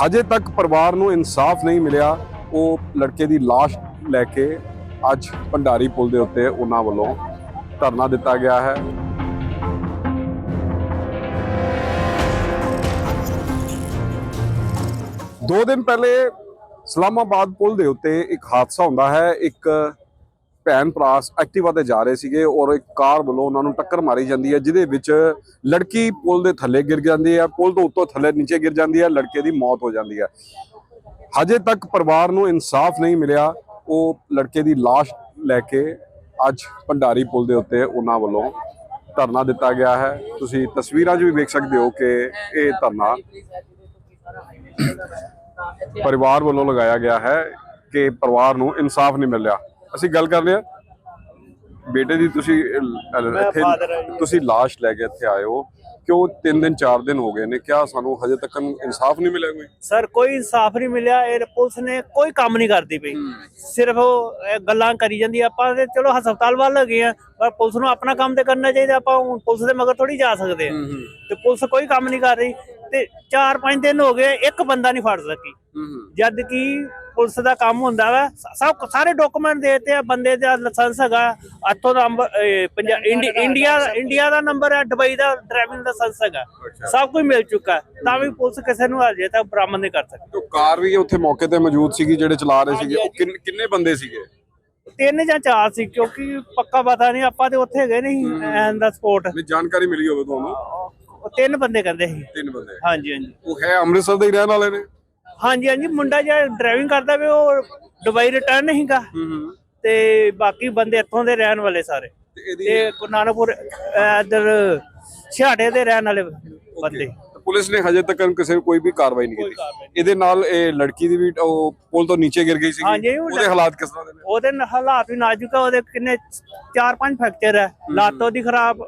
ਹਜੇ ਤੱਕ ਪਰਿਵਾਰ ਨੂੰ ਇਨਸਾਫ ਨਹੀਂ ਮਿਲਿਆ, ਉਹ ਲੜਕੇ ਦੀ ਲਾਸ਼ ਲੈ ਕੇ ਅੱਜ ਭੰਡਾਰੀ ਪੁਲ ਦੇ ਉੱਤੇ ਉਹਨਾਂ ਵੱਲੋਂ ਧਰਨਾ ਦਿੱਤਾ ਗਿਆ ਹੈ। ਦੋ ਦਿਨ ਪਹਿਲੇ ਇਸਲਾਮਾਬਾਦ ਪੁਲ ਦੇ ਉੱਤੇ ਇੱਕ ਹਾਦਸਾ ਹੁੰਦਾ ਹੈ। ਇੱਕ ਭੈਣ ਭਰਾ ਐਕਟਿਵਾ ਤੇ ਜਾ ਰਹੇ ਸੀਗੇ ਔਰ ਇੱਕ ਕਾਰ ਵੱਲੋਂ ਉਹਨਾਂ ਨੂੰ ਟੱਕਰ ਮਾਰੀ ਜਾਂਦੀ ਹੈ, ਜਿਹਦੇ ਵਿੱਚ ਲੜਕੀ ਪੁਲ ਦੇ ਥੱਲੇ ਗਿਰ ਜਾਂਦੀ ਹੈ, ਪੁਲ ਤੋਂ ਉੱਤੋਂ ਥੱਲੇ ਨੀਚੇ ਗਿਰ ਜਾਂਦੀ ਹੈ, ਲੜਕੇ ਦੀ ਮੌਤ ਹੋ ਜਾਂਦੀ ਹੈ। ਹਜੇ ਤੱਕ ਪਰਿਵਾਰ ਨੂੰ ਇਨਸਾਫ ਨਹੀਂ ਮਿਲਿਆ, ਉਹ ਲੜਕੇ ਦੀ ਲਾਸ਼ ਲੈ ਕੇ ਅੱਜ ਭੰਡਾਰੀ ਪੁਲ ਦੇ ਉੱਤੇ ਉਹਨਾਂ ਵੱਲੋਂ ਧਰਨਾ ਦਿੱਤਾ ਗਿਆ ਹੈ। ਤੁਸੀਂ ਤਸਵੀਰਾਂ 'ਚ ਵੀ ਵੇਖ ਸਕਦੇ ਹੋ ਕਿ ਇਹ ਧਰਨਾ ਪਰਿਵਾਰ ਵੱਲੋਂ ਲਗਾਇਆ ਗਿਆ ਹੈ ਕਿ ਪਰਿਵਾਰ ਨੂੰ ਇਨਸਾਫ ਨਹੀਂ ਮਿਲਿਆ। ਅਸੀਂ ਗੱਲ ਕਰ ਹਾਂ। ਬੇਟੇ ਦੀ ਤੁਸੀਂ ਇੱਥੇ ਤੁਸੀਂ ਲਾਸ਼ ਲੈ ਕੇ ਇੱਥੇ ਆਏ ਹੋ। ਕਿਉਂ 3 ਦਿਨ 4 ਦਿਨ ਹੋ ਗਏ ਨੇ? ਕਿਆ ਸਾਨੂੰ ਹਜੇ ਤੱਕ ਇਨਸਾਫ ਨਹੀਂ ਮਿਲਿਆ ਕੋਈ? ਸਰ ਕੋਈ ਇਨਸਾਫ ਨਹੀਂ ਮਿਲਿਆ। ਇਹ ਪੁਲਿਸ ਨੇ ਕੋਈ ਕੰਮ ਨਹੀਂ ਕਰਦੀ ਪਈ। ਸਿਰਫ ਉਹ ਗੱਲਾਂ ਕਰੀ ਜਾਂਦੀ। ਆਪਾਂ ਤੇ ਚਲੋ ਹਸਪਤਾਲ ਵੱਲ ਗਏ ਆ ਪਰ ਪੁਲਿਸ ਨੂੰ ਆਪਣਾ ਕੰਮ ਤੇ ਕਰਨਾ ਚਾਹੀਦਾ। ਆਪਾਂ ਪੁਲਿਸ ਦੇ ਮਗਰ ਥੋੜੀ ਜਾ ਸਕਦੇ ਆ। ਤੇ ਪੁਲਿਸ ਕੋਈ ਕੰਮ ਨਹੀਂ ਕਰ ਰਹੀ। ਤੇ 4-5 ਦਿਨ ਹੋ ਗਏ ਇੱਕ ਬੰਦਾ ਨਹੀਂ ਫੜ ਸਕੀ। ਜਦ ਕਿ ਪੁਲਿਸ ਦਾ ਕੰਮ ਹੁੰਦਾ ਵਾ ਸਭ ਸਾਰੇ ਡਾਕੂਮੈਂਟ ਦੇਤੇ ਆ ਬੰਦੇ ਦਾ ਲਾਇਸੈਂਸ ਹੈਗਾ ਇੱਥੋਂ ਦਾ ਨੰਬਰ ਇੰਡੀਆ ਇੰਡੀਆ ਦਾ ਨੰਬਰ ਹੈ ਦੁਬਈ ਦਾ ਡਰਾਈਵਿੰਗ ਲਾਇਸੈਂਸ ਹੈਗਾ। ਸਭ ਕੁਝ ਮਿਲ ਚੁੱਕਾ। ਤਾਂ ਵੀ ਪੁਲਿਸ ਕਿਸੇ ਨੂੰ ਅਜੇ ਤੱਕ ਬਰਾਮਦ ਨਹੀਂ ਕਰ ਸਕਦੀ ਉਹ ਕਾਰ ਵੀ ਉੱਥੇ ਮੌਕੇ ਤੇ ਮੌਜੂਦ ਸੀਗੀ ਜਿਹੜੇ ਚਲਾ ਰਹੇ ਸੀਗੇ ਉਹ ਕਿੰਨ- ਬੰਦੇ ਸੀਗੇ? ਤਿੰਨ ਜਾਂ ਚਾਰ ਸੀ ਕਿਉਂਕਿ ਪੱਕਾ ਪਤਾ ਨਹੀਂ ਆਪਾਂ ਤੇ ਉੱਥੇ ਗਏ ਨਹੀਂ ਐਨ ਦਾ ਸਪੋਰਟ ਜਾਣਕਾਰੀ ਮਿਲੀ ਹੋਵੇ ਤੁਹਾਨੂੰ। ਉਹ ਤਿੰਨ ਬੰਦੇ ਕਹਿੰਦੇ ਸੀ। ਤਿੰਨ ਬੰਦੇ। ਹਾਂਜੀ ਹਾਂਜੀ। ਉਹ ਹੈ ਅੰਮ੍ਰਿਤਸਰ ਦੇ ਹੀ ਰਹਿਣ ਵਾਲੇ ਨੇ? ਹਾਂਜੀ ਹਾਂਜੀ ਮੁੰਡਾ ਜਿਹੜਾ ਡਰਾਈਵਿੰਗ ਕਰਦਾ ਵੇ ਉਹ ਦੁਬਈ ਰਿਟਰਨ ਨਹੀਂਗਾ ਹੂੰ ਤੇ ਬਾਕੀ ਬੰਦੇ ਇੱਥੋਂ ਦੇ ਰਹਿਣ ਵਾਲੇ ਸਾਰੇ। ਤੇ ਇਹਦੀ ਤੇ ਗੁਰੂ ਨਾਨਕਪੁਰ ਅਹ, ਇੱਧਰ ਛਿਆੜੇ ਦੇ ਰਹਿਣ ਵਾਲੇ ਬੰਦੇ। ਤੇ ਪੁਲਿਸ ਨੇ ਹਜੇ ਤੱਕ ਕਿਸੇ ਨੂੰ ਕੋਈ ਵੀ ਕਾਰਵਾਈ ਨਹੀਂ ਕੀਤੀ। ਇਹਦੇ ਨਾਲ ਇਹ ਲੜਕੀ ਦੀ ਵੀ ਉਹ ਪੁਲ ਤੋਂ ਨੀਚੇ ਗਿਰ ਗਈ ਸੀ ਹਾਂਜੀ, ਉਹ ਉਹਦੇ ਹਾਲਾਤ ਕਿਸ ਤਰ੍ਹਾਂ ਦੇ ਨੇ? ਉਹਦੇ ਨਾਲ ਹਾਲਾਤ ਵੀ ਨਾਜ਼ੁਕ ਆ ਉਹਦੇ ਕਿੰਨੇ ਚਾਰ ਪੰਜ ਫ੍ਰੈਕਚਰ ਹੈ ਲੱਤ ਉਹਦੀ ਖਰਾਬ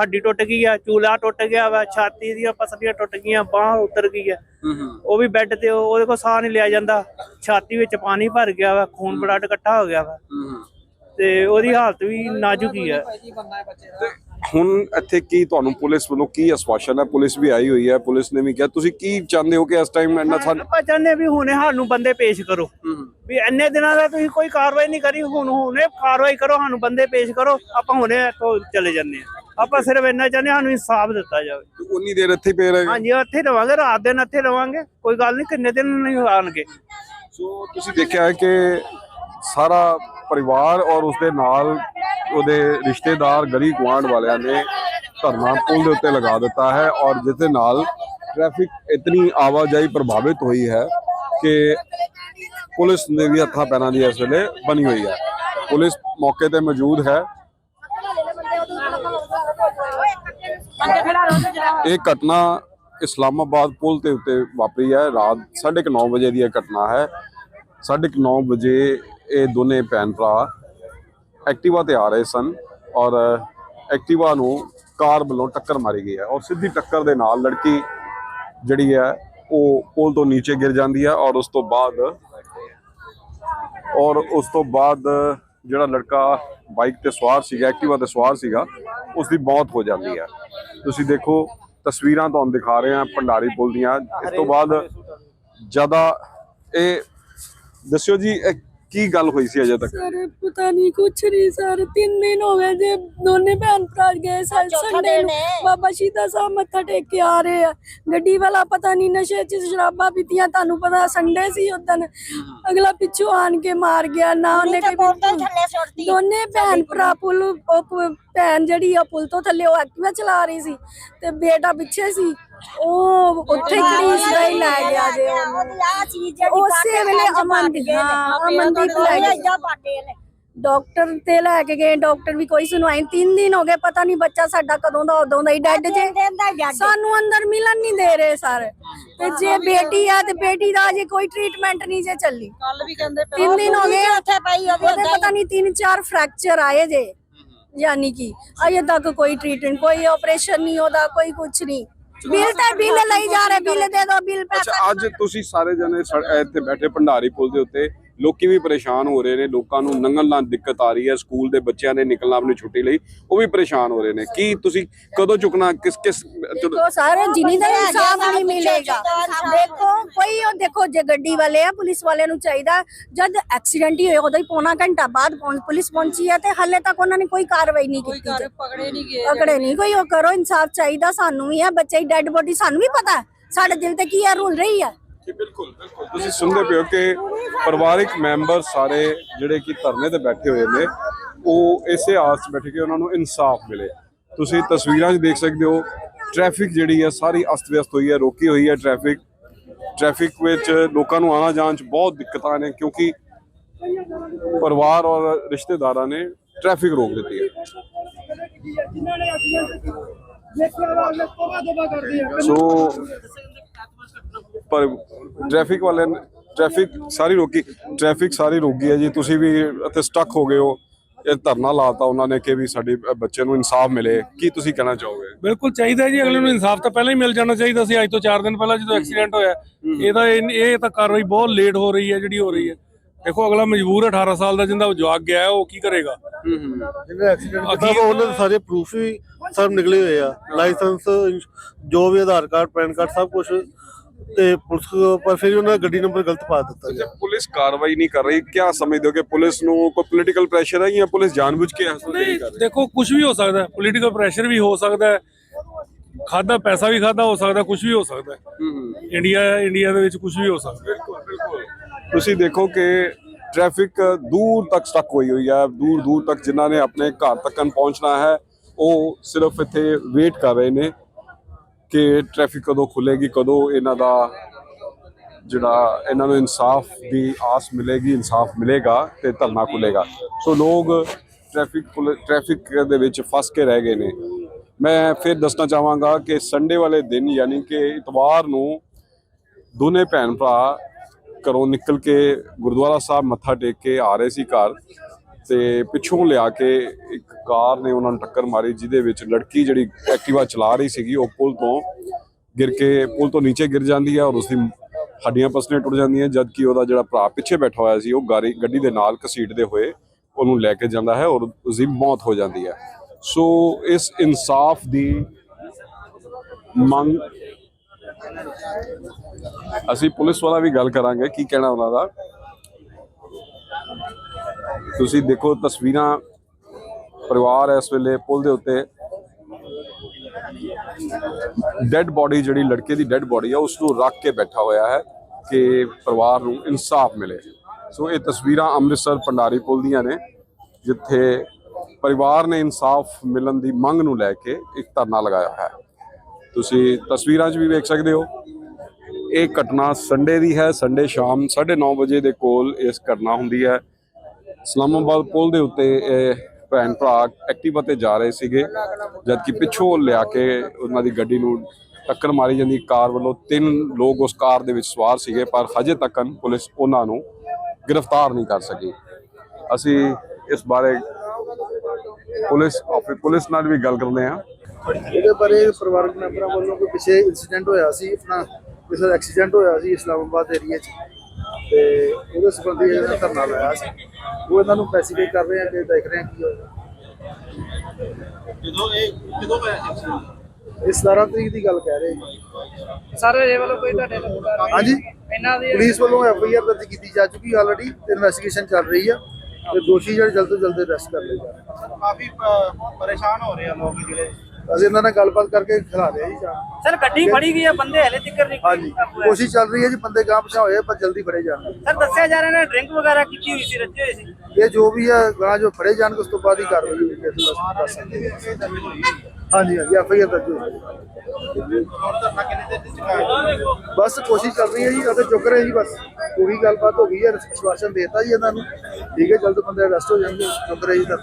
ਹੱਡੀ ਟੁੱਟ ਗਈ ਆ ਚੂਲਾ ਟੁੱਟ ਗਿਆ ਵਾ ਛਾਤੀ ਦੀਆਂ ਪਸਲੀਆਂ ਟੁੱਟ ਗਈਆਂ ਬਾਹ ਉਤਰ ਗਈ ਆ। ਹੂੰ ਹੂੰ। ਉਹ ਵੀ ਬੈੱਡ ਤੇ ਉਹ- ਉਹਦੇ ਕੋਲ ਸਾਹ ਨਹੀਂ ਲਿਆ ਜਾਂਦਾ। ਛਾਤੀ ਵਿੱਚ ਪਾਣੀ ਭਰ ਗਿਆ ਵਾ ਖੂਨ ਬਲੱਡ ਇਕੱਠਾ ਹੋ ਗਿਆ ਵਾ। ਹੂੰ ਤੇ ਉਹਦੀ ਹਾਲਤ ਵੀ ਨਾਜ਼ੁਕ ਹੀ ਆ। ਤੇ ਹੁਣ ਇੱਥੇ ਕੀ ਤੁਹਾਨੂੰ ਪੁਲਿਸ ਵੱਲੋਂ ਕੀ ਆਸ਼ਵਾਸਨ ਹੈ? ਪੁਲਿਸ ਵੀ ਆਈ ਹੋਈ ਹੈ ਪੁਲਿਸ ਨੇ ਵੀ ਕਿਹਾ। ਤੁਸੀਂ ਕੀ ਚਾਹੁੰਦੇ ਹੋ ਕਿ ਇਸ ਟਾਈਮ ਇੰਨਾ ਸਾਨੂੰ ਆਪਾਂ ਚਾਹੁੰਦੇ ਵੀ ਹੁਣੇ ਸਾਨੂੰ ਬੰਦੇ ਪੇਸ਼ ਕਰੋ। ਵੀ ਇੰਨੇ ਦਿਨਾਂ ਦਾ ਤੁਸੀਂ ਕੋਈ ਕਾਰਵਾਈ ਨਹੀਂ ਕਰੀ ਹੁਣ ਹੁਣੇ ਕਾਰਵਾਈ ਕਰੋ ਸਾਨੂੰ ਬੰਦੇ ਪੇਸ਼ ਕਰੋ। ਆਪਾਂ ਹੁਣੇ ਇੱਥੋਂ ਚਲੇ ਜੰਨੇ ਆ ਆਪਾਂ ਸਿਰਫ ਇੰਨਾ ਚਾਹੁੰਦੇ ਸਾਨੂੰ ਇਨਸਾਫ ਦਿੱਤਾ ਜਾਵੇ। ਉਨੀ ਦੇਰ ਇੱਥੇ ਪਏ ਰਹੇ ਹਾਂਜੀ ਉੱਥੇ ਰਵਾਂਗੇ ਰਾਤ ਦਿਨ ਇੱਥੇ ਰਵਾਂਗੇ। ਕੋਈ ਗੱਲ ਨਹੀਂ ਕਿੰਨੇ ਦਿਨ ਨਹੀਂ ਆਣਗੇ ਸੋ ਤੁਸੀਂ ਦੇਖਿਆ ਹੈ ਕਿ ਸਾਰਾ ਪਰਿਵਾਰ ਔਰ ਉਸਦੇ ਨਾਲ ਉਹਦੇ ਰਿਸ਼ਤੇਦਾਰ ਗਲੀ ਗੁਆਂਢ ਵਾਲਿਆਂ ਨੇ ਧਰਨਾ ਪੁਲ ਦੇ ਉੱਤੇ ਲਗਾ ਦਿੱਤਾ ਹੈ ਔਰ ਜਿਸ ਦੇ ਨਾਲ ਟ੍ਰੈਫਿਕ ਇਤਨੀ ਆਵਾਜਾਈ ਪ੍ਰਭਾਵਿਤ ਹੋਈ ਹੈ ਕਿ ਪੁਲਿਸ ਨੇ ਵੀ ਹੱਥਾਂ ਪੈਰਾਂ ਦੀ ਇਸ ਵੇਲੇ ਬਣੀ ਹੋਈ ਹੈ। ਪੁਲਿਸ ਮੌਕੇ ਤੇ ਮੌਜੂਦ ਹੈ। ਇਹ ਘਟਨਾ ਇਸਲਾਮਾਬਾਦ ਪੁਲ ਦੇ ਉੱਤੇ ਵਾਪਰੀ ਹੈ। ਰਾਤ 9:30 ਵਜੇ ਦੀ ਇਹ ਘਟਨਾ ਹੈ। 9:30 ਵਜੇ ਇਹ ਦੋਨੇ ਭੈਣ ਭਰਾ ਐਕਟਿਵਾ ਤੇ ਆ ਰਹੇ ਸਨ ਔਰ ਐਕਟਿਵਾ ਨੂੰ ਕਾਰ ਵੱਲੋਂ ਟੱਕਰ ਮਾਰੀ ਗਈ ਹੈ ਔਰ ਸਿੱਧੀ ਟੱਕਰ ਦੇ ਨਾਲ ਲੜਕੀ ਜਿਹੜੀ ਹੈ, ਉਹ ਪੁਲ ਤੋਂ ਨੀਚੇ ਗਿਰ ਜਾਂਦੀ ਹੈ ਔਰ ਉਸ ਤੋਂ ਬਾਅਦ ਔਰ ਉਸ ਤੋਂ ਬਾਅਦ ਜਿਹੜਾ ਲੜਕਾ ਬਾਈਕ ਤੇ ਸਵਾਰ ਸੀਗਾ, ਐਕਟਿਵਾ ਤੇ ਸਵਾਰ ਸੀਗਾ ਉਸ ਦੀ ਮੌਤ ਹੋ ਜਾਂਦੀ ਹੈ। ਤੁਸੀਂ ਦੇਖੋ, ਤਸਵੀਰਾਂ ਤੁਹਾਨੂੰ ਦਿਖਾ ਰਹੇ ਹਾਂ ਭੰਡਾਰੀ ਪੁਲ ਦੀਆਂ। ਇਸ ਤੋਂ ਬਾਅਦ ਜ਼ਿਆਦਾ ਇਹ ਦੱਸਿਓ ਜੀ, ਇਹ ਕੀ ਗੱਲ ਹੋਈ ਸੀ ਅਜੇ ਤੱਕ? ਸਰ ਪਤਾ ਨਹੀਂ ਕੁਛ ਨਹੀਂ ਸਰ। ਤਿੰਨ ਦਿਨ ਹੋ ਗਏ ਜੇ ਦੋਨੇ ਭੈਣ ਭਰਾ ਗਏ ਸਰ ਸੰਡੇ ਨੂੰ। ਬਾਬਾ ਸ਼ੀਦਾ ਸਾਹਿਬ ਮੱਥਾ ਟੇਕ ਕੇ ਆ ਰਹੇ ਆ। ਗੱਡੀ ਵਾਲਾ ਪਤਾ ਨਹੀਂ ਨਸ਼ੇ 'ਚ ਸ਼ਰਾਬਾਂ ਪੀਤੀਆਂ ਤੁਹਾਨੂੰ ਪਤਾ ਸੰਡੇ ਸੀ ਉਦੋਂ ਅਗਲਾ ਪਿੱਛੋਂ ਆਣ ਕੇ ਮਾਰ ਗਿਆ ਨਾ ਉਹਨੇ ਕੋਈ ਦੋਨੇ ਭੈਣ ਭਰਾ ਪੁੱਲ ਉਹ ਪ- ਭੈਣ ਜਿਹੜੀ ਆ ਪੁੱਲ ਤੋਂ ਥੱਲੇ ਉਹ ਐਕਟਿਵਾ ਚਲਾ ਰਹੀ ਸੀ ਤੇ ਬੇਟਾ ਪਿੱਛੇ ਸੀ। ਉਹ ਉੱਥੇ ਘੜੀਸਦਾ ਹੀ ਲੈ ਗਿਆ ਜੇ ਉਹਨੂੰ। ਉਸੇ ਵੇਲੇ ਅਮਨਦੀਪ ਹਾਂ ਅਮਨਦੀਪ ਲੈ ਗਿਆ ਡਾਕਟਰ ਤੇ ਲੈ ਕੇ ਗਏ ਡਾਕਟਰ ਵੀ ਕੋਈ ਸੁਣਵਾਈ ਨੀ। ਤਿੰਨ ਦਿਨ ਹੋ ਗਏ ਪਤਾ ਨਹੀਂ ਬੱਚਾ ਸਾਡਾ ਕਦੋਂ ਦਾ ਉਦੋਂ ਦਾ ਹੀ ਡੈਡ ਜੇ ਸਾਨੂੰ ਅੰਦਰ ਮਿਲਣ ਨਹੀਂ ਦੇ ਰਹੇ ਸਰ ਤੇ ਜੇ ਬੇਟੀ ਆ ਤੇ ਬੇਟੀ ਦਾ ਅਜੇ ਕੋਈ ਟ੍ਰੀਟਮੈਂਟ ਨਹੀਂ ਜੇ ਚੱਲੀ ਕੱਲ ਵੀ ਕਹਿੰਦੇ ਪਏ ਤਿੰਨ ਦਿਨ ਹੋ ਗਏ ਉੱਥੇ ਪਈ ਉਹਦੇ ਉਹਦੇ ਪਤਾ ਨਹੀਂ ਤਿੰਨ ਚਾਰ ਫ੍ਰੈਕਚਰ ਆਏ ਜੇ ਯਾਨੀ ਕਿ ਅਜੇ ਤੱਕ ਕੋਈ ਟ੍ਰੀਟਮੈਂਟ ਕੋਈ ਆਪਰੇਸ਼ਨ ਨਹੀਂ ਉਹਦਾ ਕੋਈ ਕੁਝ ਨਹੀਂ ਬਿੱਲ ਤਾਂ ਬਿੱਲ ਲਈ ਜਾ ਰਹੇ ਬਿੱਲ ਦੇ ਦਿਓ ਬਿੱਲ ਅੱਛਾ ਪੈਸਾ ਅੱਜ ਤੁਸੀਂ ਸਾਰੇ ਜਣੇ ਸੜ- ਇੱਥੇ ਬੈਠੇ ਭੰਡਾਰੀ ਪੁਲ ਦੇ ਉੱਤੇ। ਲੋਕੀ ਵੀ ਪਰੇਸ਼ਾਨ ਹੋ ਰਹੇ ਨੇ ਲੋਕਾਂ ਨੂੰ ਲੰਘਣ ਨਾਲ ਦਿੱਕਤ ਆ ਰਹੀ ਹੈ ਸਕੂਲ ਦੇ ਬੱਚਿਆਂ ਨੇ ਨਿਕਲਣਾ ਆਪਣੀ ਛੁੱਟੀ ਲਈ ਉਹ ਵੀ ਪਰੇਸ਼ਾਨ ਹੋ ਰਹੇ ਨੇ। ਕੀ ਤੁਸੀਂ ਕਦੋਂ ਚੁੱਕਣਾ ਕਿਸ ਕਿਸ ਦੇਖੋ ਸਰ ਜਿਨੀ ਦਾ ਇਨਸਾਫ ਮਿਲੇਗਾ। ਦੇਖੋ ਕੋਈ ਉਹ ਦੇਖੋ ਜੇ ਗੱਡੀ ਵਾਲੇ ਆ ਪੁਲਿਸ ਵਾਲਿਆਂ ਨੂੰ ਚਾਹੀਦਾ ਜਦ ਐਕਸੀਡੈਂਟ ਹੀ ਹੋਇਆ ਉਦੋਂ ਹੀ ਪੌਣਾ ਘੰਟਾ ਬਾਅਦ ਪਹੁੰਚ- ਪੁਲਿਸ ਪਹੁੰਚੀ ਹੈ ਤੇ ਹਾਲੇ ਤੱਕ ਉਹਨਾਂ ਨੇ ਕੋਈ ਕਾਰਵਾਈ ਨਹੀਂ ਕੀਤੀ ਜੀ। ਪਕੜੇ ਨਹੀਂ ਗਏ ਪਕੜੇ ਨਹੀਂ ਕੋਈ ਉਹ ਕਰੋ ਇਨਸਾਫ ਚਾਹੀਦਾ ਸਾਨੂੰ ਵੀ ਆ ਬੱਚੇ ਦੀ ਡੈੱਡ ਬੋਡੀ ਸਾਨੂੰ ਵੀ ਪਤਾ। ਹੈ। ਸਾਡੇ ਦਿਲ ਤੇ ਕੀ ਆ ਰੁਲ ਰਹੀ ਆ। ਜੀ ਬਿਲਕੁਲ ਬਿਲਕੁਲ। ਤੁਸੀਂ ਸੁਣਦੇ ਪਿਓ ਕਿ ਪਰਿਵਾਰਿਕ ਮੈਂਬਰ ਸਾਰੇ ਜਿਹੜੇ ਕਿ ਧਰਨੇ ਤੇ ਬੈਠੇ ਹੋਏ ਨੇ ਉਹ ਇਸੇ ਆਸ 'ਚ ਬੈਠੇ ਕਿ ਉਹਨਾਂ ਨੂੰ ਇਨਸਾਫ ਮਿਲੇ। ਤੁਸੀਂ ਤਸਵੀਰਾਂ 'ਚ ਦੇਖ ਸਕਦੇ ਹੋ ਟ੍ਰੈਫਿਕ ਜਿਹੜੀ ਹੈ ਸਾਰੀ ਅਸਤ-ਵਿਅਸਤ ਹੋਈ ਹੈ ਰੋਕੀ ਹੋਈ ਹੈ ਟ੍ਰੈਫਿਕ ਟ੍ਰੈਫਿਕ ਵਿੱਚ ਲੋਕਾਂ ਨੂੰ ਆਣਾ ਜਾਣ 'ਚ ਬਹੁਤ ਦਿੱਕਤਾਂ ਨੇ, ਕਿਉਂਕਿ ਪਰਿਵਾਰ ਔਰ ਰਿਸ਼ਤੇਦਾਰਾਂ ਨੇ ਟ੍ਰੈਫਿਕ ਰੋਕ ਦਿੱਤੀ ਹੈ ਸੋ ਪਰ ਟ੍ਰੈਫਿਕ ਵਾਲਿਆਂ ਨੇ ਟ੍ਰੈਫਿਕ ਸਾਰੀ ਰੋਕੀ ਟ੍ਰੈਫਿਕ ਸਾਰੀ ਰੋਕੀ ਹੈ ਜੀ। ਤੁਸੀਂ ਵੀ ਇੱਥੇ ਸਟਕ ਹੋ ਗਏ ਹੋ। ਇਹ ਧਰਨਾ ਲਾਤਾ ਉਹਨਾਂ ਨੇ ਕਿ ਵੀ ਸਾਡੇ ਬੱਚੇ ਨੂੰ ਇਨਸਾਫ ਮਿਲੇ। ਕੀ ਤੁਸੀਂ ਕਹਿਣਾ ਚਾਹੋਗੇ? ਬਿਲਕੁਲ ਚਾਹੀਦਾ ਜੀ ਅਗਲੇ ਨੂੰ ਇਨਸਾਫ ਤਾਂ ਪਹਿਲਾਂ ਹੀ ਮਿਲ ਜਾਣਾ ਚਾਹੀਦਾ ਸੀ। ਅੱਜ ਤੋਂ 4 ਦਿਨ ਪਹਿਲਾਂ ਜਦੋਂ ਐਕਸੀਡੈਂਟ ਹੋਇਆ ਇਹਦਾ ਇਹ ਤਾਂ ਕਾਰਵਾਈ ਬਹੁਤ ਲੇਟ ਹੋ ਰਹੀ ਹੈ ਜਿਹੜੀ ਹੋ ਰਹੀ ਹੈ। ਦੇਖੋ ਅਗਲਾ ਮਜਬੂਰ ਹੈ 18 ਸਾਲ ਦਾ ਜਿੰਦਾ ਉਹ ਜਵਾਕ ਗਿਆ ਹੈ, ਉਹ ਕੀ ਕਰੇਗਾ? ਜਿਹਨੇ ਐਕਸੀਡੈਂਟ ਕੀਤਾ ਵਾ, ਉਹਨਾਂ ਦੇ ਸਾਰੇ ਪ੍ਰੂਫ ਵੀ ਸਭ ਨਿਕਲੇ ਹੋਏ ਆ। ਲਾਇਸੈਂਸ ਜੋ ਵੀ ਆਧਾਰ ਕਾਰਡ ਪੈਨ ਕਾਰਡ ਸਭ ਕੁਝ ਤੇ ਪੁਲਿਸ ਪਰ ਫਿਰ ਉਹਨਾਂ ਨੇ ਗੱਡੀ ਨੰਬਰ ਗਲਤ ਪਾ ਦਿੱਤਾ ਜੇ ਗਿਆ। ਪੁਲਿਸ ਕਾਰਵਾਈ ਨਹੀਂ ਕਰ ਰਹੀ। ਕੀ ਸਮਝਦੇ ਹੋ ਕਿ ਪੁਲਿਸ ਨੂੰ ਕੋਈ ਪੋਲੀਟੀਕਲ ਪ੍ਰੈਸ਼ਰ ਹੈ ਜਾਂ ਪੁਲਿਸ ਜਾਣਬੁੱਝ ਕੇ ਐਸਾ ਨਹੀਂ ਨਹੀਂ ਕਰ ਰਹੀ ਦੇਖੋ ਕੁਝ ਵੀ ਹੋ ਸਕਦਾ ਹੈ। ਪੋਲੀਟੀਕਲ ਪ੍ਰੈਸ਼ਰ ਵੀ ਹੋ ਸਕਦਾ ਹੈ। ਖਾਦਾ ਪੈਸਾ ਵੀ ਖਾਦਾ ਹੋ ਸਕਦਾ ਕੁਝ ਵੀ ਹੋ ਸਕਦਾ ਹੈ। ਇੰਡੀਆ ਇੰਡੀਆ ਦੇ ਵਿੱਚ ਕੁਝ ਵੀ ਹੋ ਸਕਦਾ ਹੈ। ਤੁਸੀਂ ਦੇਖੋ ਕਿ ਟ੍ਰੈਫਿਕ ਦੂਰ ਤੱਕ ਸਟਕ ਹੋਈ ਹੋਈ ਹੈ। ਦੂਰ ਦੂਰ ਤੱਕ ਜਿਨ੍ਹਾਂ ਨੇ ਆਪਣੇ ਘਰ ਤੱਕਨ ਪਹੁੰਚਣਾ ਹੈ ਉਹ ਸਿਰਫ ਇੱਥੇ ਵੇਟ ਕਰ ਰਹੇ ਨੇ। ਕਿ ਟ੍ਰੈਫਿਕ ਕਦੋਂ ਖੁੱਲੇਗੀ ਕਦੋਂ ਇਹਨਾਂ ਦਾ ਜਿਹੜਾ ਇਹਨਾਂ ਨੂੰ ਇਨਸਾਫ ਦੀ ਆਸ ਮਿਲੇਗੀ, ਇਨਸਾਫ ਮਿਲੇਗਾ ਤੇ ਧਰਨਾ ਖੁੱਲੇਗਾ ਸੋ ਲੋਕ ਟ੍ਰੈਫਿਕ ਪੁਲ- ਟ੍ਰੈਫਿਕ ਦੇ ਵਿੱਚ ਫਸ ਕੇ ਰਹਿ ਗਏ ਨੇ। ਮੈਂ ਫਿਰ ਦੱਸਣਾ ਚਾਹਾਂਗਾ ਕਿ ਸੰਡੇ ਵਾਲੇ ਦਿਨ ਯਾਨੀ ਕਿ ਇਤਵਾਰ ਨੂੰ ਦੋਨੇ ਭੈਣ ਭਰਾ ਘਰੋਂ ਨਿਕਲ ਕੇ ਗੁਰਦੁਆਰਾ ਸਾਹਿਬ ਮੱਥਾ ਟੇਕ ਕੇ ਆ ਰਹੇ ਸੀ ਘਰ। ਤੇ ਪਿੱਛੋਂ ਲਿਆ ਕੇ ਇੱਕ ਕਾਰ ਨੇ ਉਹਨਾਂ ਨੂੰ ਟੱਕਰ ਮਾਰੀ, ਜਿਹਦੇ ਵਿੱਚ ਲੜਕੀ ਜਿਹੜੀ ਐਕਟਿਵਾ ਚਲਾ ਰਹੀ ਸੀਗੀ, ਉਹ ਪੁਲ ਤੋਂ ਗਿਰ ਕੇ, ਪੁਲ ਤੋਂ ਨੀਚੇ ਗਿਰ ਜਾਂਦੀ ਹੈ ਔਰ ਉਸਦੀ ਹੱਡੀਆਂ ਪਸਲੀਆਂ ਟੁੱਟ ਜਾਂਦੀਆਂ ਜਦ ਕਿ ਉਹਦਾ ਜਿਹੜਾ ਭਰਾ ਪਿੱਛੇ ਬੈਠਾ ਹੋਇਆ ਸੀ, ਉਹ ਗਾਰੀ, ਗੱਡੀ ਦੇ ਨਾਲ ਘਸੀਟਦੇ ਹੋਏ ਉਹਨੂੰ ਲੈ ਕੇ ਜਾਂਦਾ ਹੈ ਔਰ ਉਸਦੀ ਮੌਤ ਹੋ ਜਾਂਦੀ ਹੈ। ਸੋ ਇਸ ਇਨਸਾਫ ਦੀ ਮੰਗ ਅਸੀਂ ਪੁਲਿਸ ਵਾਲਾ ਵੀ ਗੱਲ ਕਰਾਂਗੇ, ਕੀ ਕਹਿਣਾ ਉਹਨਾਂ ਦਾ? ਤੁਸੀਂ ਦੇਖੋ ਤਸਵੀਰਾਂ ਪਰਿਵਾਰ ਇਸ ਵੇਲੇ ਪੁਲ ਦੇ ਉੱਤੇ। ਡੈੱਡ ਬਾਡੀ ਜਿਹੜੀ ਲੜਕੇ ਦੀ ਡੈੱਡ ਬਾਡੀ ਆ ਉਸ ਨੂੰ ਰੱਖ ਕੇ ਬੈਠਾ ਹੋਇਆ ਹੈ ਕਿ ਪਰਿਵਾਰ ਨੂੰ ਇਨਸਾਫ ਮਿਲੇ। ਸੋ ਇਹ ਤਸਵੀਰਾਂ ਅੰਮ੍ਰਿਤਸਰ ਪੰਡਾਰੀ ਪੁਲ ਦੀਆਂ ਨੇ, ਜਿੱਥੇ ਪਰਿਵਾਰ ਨੇ ਇਨਸਾਫ ਮਿਲਣ ਦੀ ਮੰਗ ਨੂੰ ਲੈ ਕੇ ਇੱਕ ਧਰਨਾ ਲਗਾਇਆ ਹੈ। ਤੁਸੀਂ ਤਸਵੀਰਾਂ 'ਚ ਵੀ ਵੇਖ ਸਕਦੇ ਹੋ, ਇਹ ਘਟਨਾ ਸੰਡੇ ਦੀ ਹੈ। ਸੰਡੇ ਸ਼ਾਮ 9:30 ਵਜੇ ਦੇ ਕੋਲ ਇਸ ਘਟਨਾ ਹੁੰਦੀ ਹੈ। ਇਸਲਾਮਾਬਾਦ ਪੁਲ ਦੇ ਉੱਤੇ ਭੈਣ ਭਰਾ ਐਕਟਿਵਾ ਤੇ ਜਾ ਰਹੇ ਸੀਗੇ ਜਦ ਪਿੱਛੋਂ ਲਿਆ ਕੇ ਉਹਨਾਂ ਦੀ ਗੱਡੀ ਨੂੰ ਟੱਕਰ ਮਾਰੀ ਜਾਂਦੀ। ਕਾਰ ਵੱਲੋਂ ਤਿੰਨ ਲੋਕ ਉਸ ਕਾਰ ਦੇ ਵਿੱਚ ਸਵਾਰ ਸੀਗੇ, ਪਰ ਹਜੇ ਤੱਕ ਪੁਲਿਸ ਉਹਨਾਂ ਨੂੰ ਗ੍ਰਿਫਤਾਰ ਨਹੀਂ ਕਰ ਸਕੀ। ਅਸੀਂ ਇਸ ਬਾਰੇ ਪੁਲਿਸ ਪੁਲਿਸ ਨਾਲ ਵੀ ਗੱਲ ਕਰਦੇ ਹਾਂ। ਇਹਦੇ ਬਾਰੇ ਪਰਿਵਾਰਕ ਮੈਂਬਰਾਂ ਵੱਲੋਂ ਕੋਈ ਪਿੱਛੇ ਇਨਸੀਡੈਂਟ ਹੋਇਆ ਸੀ, ਆਪਣਾ ਕਿਸੇ ਐਕਸੀਡੈਂਟ ਹੋਇਆ ਸੀ ਇਸਲਾਮਾਬਾਦ ਏਰੀਆ 'ਚ? ਤੇ ਉਹਦੇ ਸੰਬੰਧੀ ਇਹਨਾਂ ਨੇ ਧਰਨਾ ਲਾਇਆ ਸੀ ਉਹ ਇਹਨਾਂ ਨੂੰ ਪੈਸੀਫਾਈ ਕਰ ਰਹੇ ਆ ਕਿ ਦੇਖ ਰਹੇ ਆ ਕੀ ਹੋਇਆ। ਜਦੋਂ ਇਹ ਕਦੋਂ ਹੋਇਆ ਸੀ ਇਹ 17 ਤਰੀਕ ਦੀ ਗੱਲ ਕਹਿ ਰਹੇ ਸਰ ਇਹ ਵੱਲੋਂ ਕੋਈ ਤੁਹਾਡੇ ਨਾਲ ਹਾਂਜੀ। ਇਹਨਾਂ ਦੀ ਪੁਲਿਸ ਵੱਲੋਂ ਐਫ ਆਈ ਆਰ ਦਰਜ ਕੀਤੀ ਜਾ ਚੁੱਕੀ ਆਲਰੇਡੀ ਤੇ ਇਨਵੈਸਟੀਗੇਸ਼ਨ ਚੱਲ ਰਹੀ ਆ ਤੇ ਦੋਸ਼ੀ ਜਿਹੜੇ ਜਲਦ ਤੋਂ ਜਲਦ ਅਰੈਸਟ ਕਰ ਲਏ ਜਾਣ। ਕਾਫੀ ਪਰੇਸ਼ਾਨ ਹੋ ਰਹੇ ਆ ਲੋਕ ਜਿਹੜੇ ਅਸੀਂ ਇਹਨਾਂ ਨਾਲ ਗੱਲਬਾਤ ਕਰਕੇ ਖਿਲਾ ਰਹੇ ਆ ਜੀ ਜਾਣ ਸਰ ਗੱਡੀ ਫੜੀ ਗਈ ਹੈ ਬੰਦੇ ਹਲੇ ਤੱਕ ਨਹੀਂ ਹਾਂਜੀ ਕੋਸ਼ਿਸ਼ ਚੱਲ ਰਹੀ ਹੈ ਜੀ ਬੰਦੇ ਗਾਂਹ ਪਿਛਾਂ ਹੋਏ ਪਰ ਜਲਦੀ ਫੜੇ ਜਾਣ ਸਰ ਦੱਸਿਆ ਜਾ ਰਿਹਾ ਨੇ ਡਰਿੰਕ ਵਗੈਰਾ ਕੀਤੀ ਹੋਈ ਸੀ ਰੱਜੇ ਹੋਏ ਸੀ। ਇਹ ਜੋ ਵੀ ਹੈ ਗਾਂ ਜੋ ਫੜੇ ਜਾਣਗੇ ਉਸ ਤੋਂ ਬਾਅਦ ਹੀ ਕਾਰਵਾਈ ਅਸੀਂ ਬਸ ਦੱਸ ਸਕਦੇ ਹਾਂ। ਹਾਂਜੀ ਹਾਂਜੀ ਐਫ ਆਈ ਆਰ ਦਰਜ ਹੋਈ ਬਸ ਕੋਸ਼ਿਸ਼ ਚੱਲ ਰਹੀ ਹੈ ਜੀ ਅਤੇ ਚੁੱਕ ਰਹੇ ਜੀ ਬਸ। ਪੂਰੀ ਗੱਲਬਾਤ ਹੋ ਗਈ ਹੈ ਵਿਸ਼ਵਾਸਨ ਦੇਤਾ ਜੀ ਇਹਨਾਂ ਨੂੰ। ਠੀਕ ਹੈ ਜਲਦ ਬੰਦੇ ਅਰੈਸਟ ਹੋ ਜਾਣਗੇ ਚੁੱਕ ਰਹੇ ਜੀ ਤਾਂ।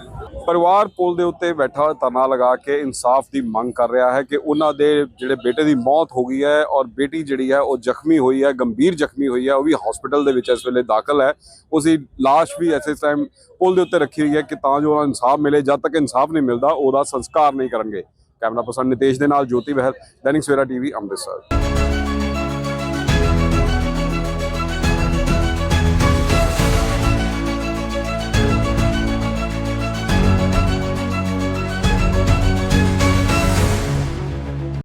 ਪਰਿਵਾਰ ਪੁਲ ਦੇ ਉੱਤੇ ਬੈਠਾ ਧਰਨਾ ਲਗਾ ਕੇ ਇਨਸਾਫ ਦੀ ਮੰਗ ਕਰ ਰਿਹਾ ਹੈ ਕਿ ਉਹਨਾਂ ਦੇ ਜਿਹੜੇ ਬੇਟੇ ਦੀ ਮੌਤ ਹੋ ਗਈ ਹੈ ਔਰ ਬੇਟੀ ਜਿਹੜੀ ਹੈ ਉਹ ਜ਼ਖਮੀ ਹੋਈ ਹੈ, ਗੰਭੀਰ ਜ਼ਖਮੀ ਹੋਈ ਹੈ, ਉਹ ਵੀ ਹਸਪੀਟਲ ਦੇ ਵਿੱਚ ਇਸ ਵੇਲੇ ਦਾਖਲ ਹੈ। ਉਸਦੀ ਲਾਸ਼ ਵੀ ਐਸੇ ਟਾਈਮ ਪੁਲ ਦੇ ਉੱਤੇ ਰੱਖੀ ਹੋਈ ਹੈ ਕਿ ਤਾਂ ਜੋ ਉਹਨਾਂ ਇਨਸਾਫ ਮਿਲੇ, ਜਦ ਤੱਕ ਇਨਸਾਫ ਨਹੀਂ ਮਿਲਦਾ, ਉਹਦਾ ਸੰਸਕਾਰ ਨਹੀਂ ਕਰਨਗੇ। ਕੈਮਰਾ ਪਰਸਨ ਨਿਤੇਸ਼ ਦੇ ਨਾਲ ਜੋਤੀ ਬਹਿਲ, ਦੈਨਿਕ ਸਵੇਰਾ ਟੀਵੀ, ਅੰਮ੍ਰਿਤਸਰ।